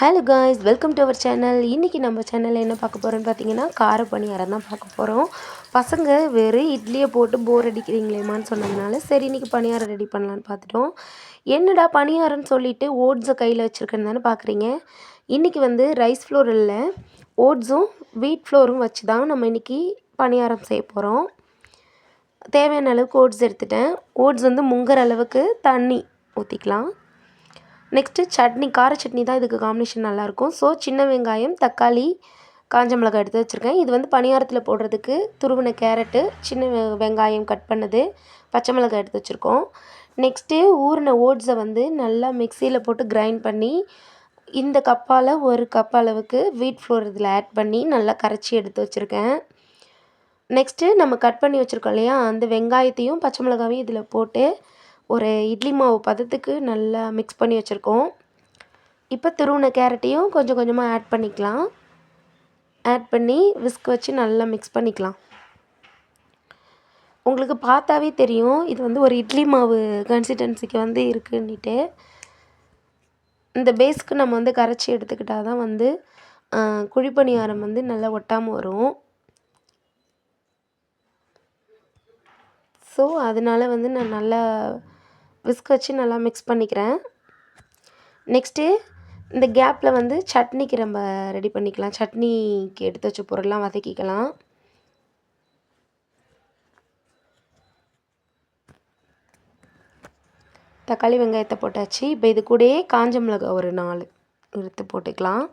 Hello guys welcome to our channel இன்றைக்கி நம்ம சேனலில் என்ன பார்க்க போகிறோன்னு பார்த்தீங்கன்னா கார பணியாரம் தான் பார்க்க போகிறோம் பசங்க வெறும் இட்லியை போட்டு போர் அடிக்கிறீங்களேமான்னு சொன்னதுனால சரி இன்றைக்கி பணியாரம் ரெடி பண்ணலான்னு பார்த்துட்டோம். என்னடா பணியாரம்னு சொல்லிட்டு ஓட்ஸை கையில் வச்சுருக்கேன்னு தானே பார்க்குறீங்க? இன்றைக்கி வந்து ரைஸ் ஃப்ளோர் இல்லை. ஓட்ஸும் வீட் ஃப்ளோரும் வச்சு தான் நம்ம இன்றைக்கி பணியாரம் செய்ய போகிறோம் தேவையான அளவுக்கு ஓட்ஸ் எடுத்துட்டேன். ஓட்ஸ் வந்து முங்குற அளவுக்கு தண்ணி ஊற்றிக்கலாம் நெக்ஸ்ட்டு சட்னி கார சட்னி தான் இதுக்கு காம்பினேஷன் நல்லாயிருக்கும். ஸோ சின்ன வெங்காயம் தக்காளி காஞ்ச மிளகாய் எடுத்து வச்சுருக்கேன். இது வந்து பணியாரத்தில் போடுறதுக்கு துருவின கேரட்டு சின்ன வெ- வெங்காயம் கட் பண்ணது பச்சை மிளகாய் எடுத்து வச்சுருக்கோம். நெக்ஸ்ட்டு ஊறின ஓட்ஸை வந்து நல்லா மிக்சியில் போட்டு கிரைண்ட் பண்ணி இந்த கப்பால் ஒரு கப் அளவுக்கு வீட் ஃப்ளோர் இதில் ஆட் பண்ணி நல்லா கரைச்சி எடுத்து வச்சுருக்கேன். நெக்ஸ்ட்டு நம்ம கட் பண்ணி வச்சுருக்கோம் இல்லையா? அந்த வெங்காயத்தையும் பச்சை மிளகாவையும் இதில் போட்டு ஒரு இட்லி மாவு பதத்துக்கு நல்லா மிக்ஸ் பண்ணி வச்சுருக்கோம். இப்போ துருவின கேரட்டையும் கொஞ்சம் கொஞ்சமாக ஆட் பண்ணிக்கலாம். ஆட் பண்ணி விஸ்க் வச்சு நல்லா மிக்ஸ் பண்ணிக்கலாம். உங்களுக்கு பார்த்தாவே தெரியும் இது வந்து ஒரு இட்லி மாவு கன்சிஸ்டன்சிக்கு வந்து இருக்குன்னுட்டு. இந்த பேஸ்க்கு நம்ம வந்து கரைச்சி எடுத்துக்கிட்டால் தான் வந்து குழிப்பணியாரம் வந்து நல்லா ஒட்டாமல் வரும். ஸோ அதனால வந்து நான் நல்லா விஸ்க் வச்சு நல்லா மிக்ஸ் பண்ணிக்கிறேன். நெக்ஸ்ட்டு இந்த கேப்பில் வந்து சட்னிக்கு நம்ம ரெடி பண்ணிக்கலாம். சட்னிக்கு எடுத்து வச்ச பொருள்லாம் வதக்கிக்கலாம். தக்காளி வெங்காயத்தை போட்டாச்சு. இப்போ இது கூடயே காஞ்ச மிளகாய் ஒரு நாலு எடுத்து போட்டுக்கலாம்.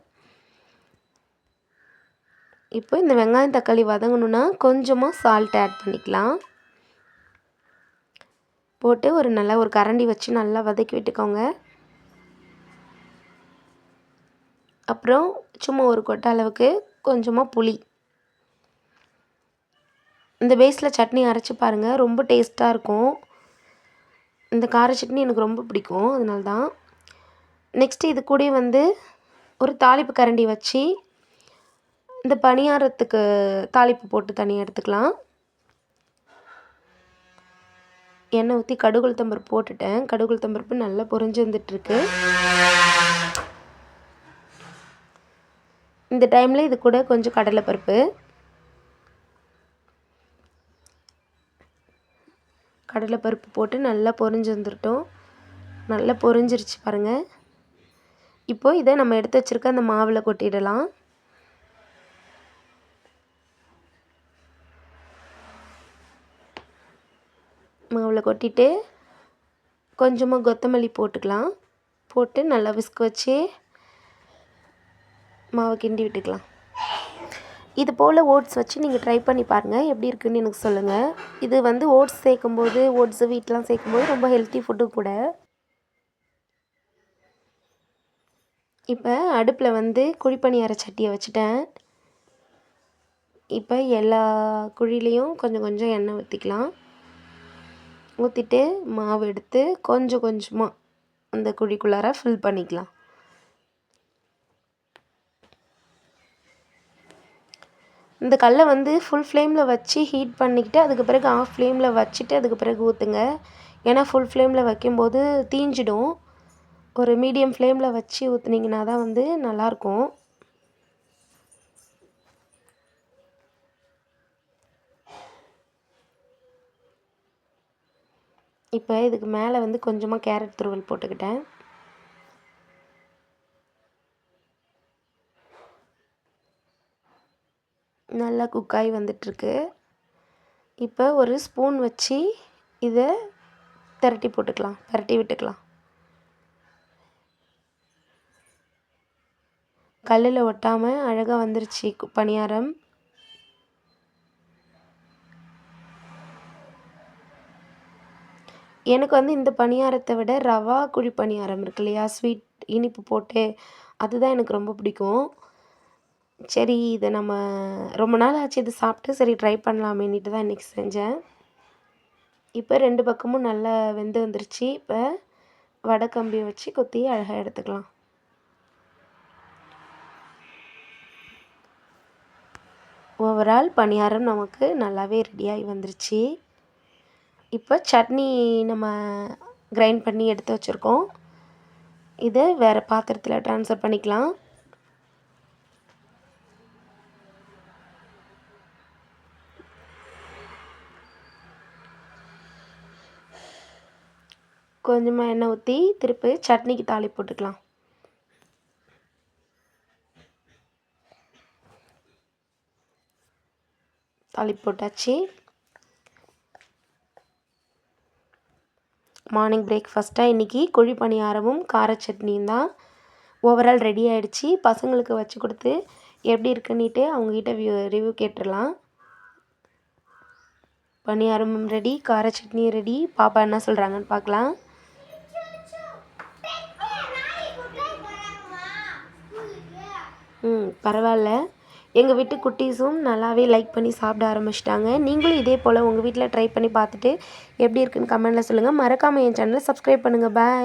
இப்போ இந்த வெங்காயம் தக்காளி வதங்கணுன்னா கொஞ்சமாக சால்ட் ஆட் பண்ணிக்கலாம். போட்டு ஒரு நல்லா ஒரு கரண்டி வச்சு நல்லா வதக்கி விட்டுக்கோங்க. அப்புறம் சும்மா ஒரு கொட்டை அளவுக்கு கொஞ்சமாக புளி. இந்த பேஸில் சட்னி அரைச்சி பாருங்கள் ரொம்ப டேஸ்ட்டாக இருக்கும். இந்த கார சட்னி எனக்கு ரொம்ப பிடிக்கும் அதனால தான் நெக்ஸ்ட்டு இது கூட வந்து ஒரு தாளிப்பு கரண்டி வச்சு இந்த பணியாரத்துக்கு தாளிப்பு போட்டு தனியாக எடுத்துக்கலாம். எண்ணெய் ஊற்றி கடுகு உளுத்தம்பருப்பு போட்டுட்டேன். கடுகு உளுத்தம்பருப்பு நல்லா பொரிஞ்சு வந்துட்டுருக்கு. இந்த டைமில் இது கூட கொஞ்சம் கடலைப்பருப்பு கடலைப்பருப்பு போட்டு நல்லா பொரிஞ்சு வந்துட்டோம் நல்லா பொரிஞ்சிருச்சு பாருங்கள் இப்போது இதை நம்ம எடுத்து வச்சுருக்க அந்த மாவில் கொட்டிடலாம். மாவில் கொட்டிட்டு கொஞ்சமாக கொத்தமல்லி போட்டுக்கலாம். போட்டு நல்லா விஸ்க் வச்சு மாவை கிண்டி விட்டுக்கலாம். இது போல் ஓட்ஸ் வச்சு நீங்கள் ட்ரை பண்ணி பாருங்கள் எப்படி இருக்குன்னு எனக்கு சொல்லுங்கள் இது வந்து ஓட்ஸ் சேர்க்கும்போது ஓட்ஸு வீட்லாம் சேர்க்கும்போது ரொம்ப ஹெல்த்தி ஃபுட்டு கூட. இப்போ அடுப்பில் வந்து குழிப்பணியார சட்டியை வச்சுட்டேன். இப்போ எல்லா குழிலையும் கொஞ்சம் கொஞ்சம் எண்ணெய் ஊற்றிக்கலாம் ஊற்றிட்டு மாவு எடுத்து கொஞ்சம் கொஞ்சமாக அந்த குழிக்குள்ளார ஃபில் பண்ணிக்கலாம். இந்த கல்லை வந்து ஃபுல் ஃப்ளேமில் வச்சு ஹீட் பண்ணிக்கிட்டு அதுக்கு பிறகு ஆஃப் ஃப்ளேமில் வச்சுட்டு அதுக்கு பிறகு ஊற்றுங்க ஏன்னா ஃபுல் ஃப்ளேமில் வைக்கும்போது தீஞ்சிடும். ஒரு மீடியம் ஃப்ளேமில் வச்சு ஊற்றுனீங்கன்னா தான் வந்து நல்லாயிருக்கும். இப்போ இதுக்கு மேலே வந்து கொஞ்சமாக கேரட் துருவல் போட்டுக்கிட்டேன். நல்லா குக்காகி வந்துட்டுருக்கு. இப்போ ஒரு ஸ்பூன் வச்சு இதை திரட்டி போட்டுக்கலாம் பரட்டி விட்டுக்கலாம். கல்லில் ஒட்டாமல் அழகாக வந்துருச்சு பணியாரம். எனக்கு வந்து இந்த பணியாரத்தை விட ரவா குழி பணியாரம் இருக்கு இல்லையா? ஸ்வீட் இனிப்பு போட்டு அதுதான் எனக்கு ரொம்ப பிடிக்கும். சரி இதை நம்ம ரொம்ப நாள் ஆச்சு இது சாப்பிட்டு சரி ட்ரை பண்ணலாமேன்னுட்டு தான் இன்றைக்கி செஞ்சேன். இப்போ ரெண்டு பக்கமும் நல்லா வெந்து வந்துருச்சு. இப்போ வடை கம்பியை வச்சு கொத்தி அழகாக எடுத்துக்கலாம். ஓவரால் பணியாரம் நமக்கு நல்லாவே ரெடியாகி வந்துருச்சு. இப்போ சட்னி நம்ம கிரைண்ட் பண்ணி எடுத்து வச்சுருக்கோம். இதை வேறு பாத்திரத்தில் ட்ரான்ஸ்ஃபர் பண்ணிக்கலாம். கொஞ்சமாக எண்ணெய் ஊற்றி திருப்பி சட்னிக்கு தாளி போட்டுக்கலாம். தாளி போட்டாச்சு. மார்னிங் பிரேக்ஃபாஸ்ட்டாக இன்றைக்கி குழி பணியாரமும் கார சட்னியும் தான். ஓவரால் ரெடி ஆகிடுச்சி பசங்களுக்கு வச்சு கொடுத்து எப்படி இருக்குன்னுட்டு அவங்கக்கிட்ட வியூ ரிவ்யூ கேட்டுடலாம். பணியாரமும் ரெடி கார சட்னியும் ரெடி பாப்பா என்ன சொல்கிறாங்கன்னு பார்க்கலாம். ம் பரவாயில்ல. எங்கள் வீட்டு குட்டீஸும் நல்லாவே லைக் பண்ணி சாப்பிட ஆரம்பிச்சிட்டாங்க. நீங்களும் இதே போல் உங்கள் வீட்டில் ட்ரை பண்ணி பார்த்துட்டு எப்படி இருக்குன்னு கமெண்டில் சொல்லுங்கள் மறக்காமல் என் சேனலை சப்ஸ்கிரைப் பண்ணுங்கள் பாய்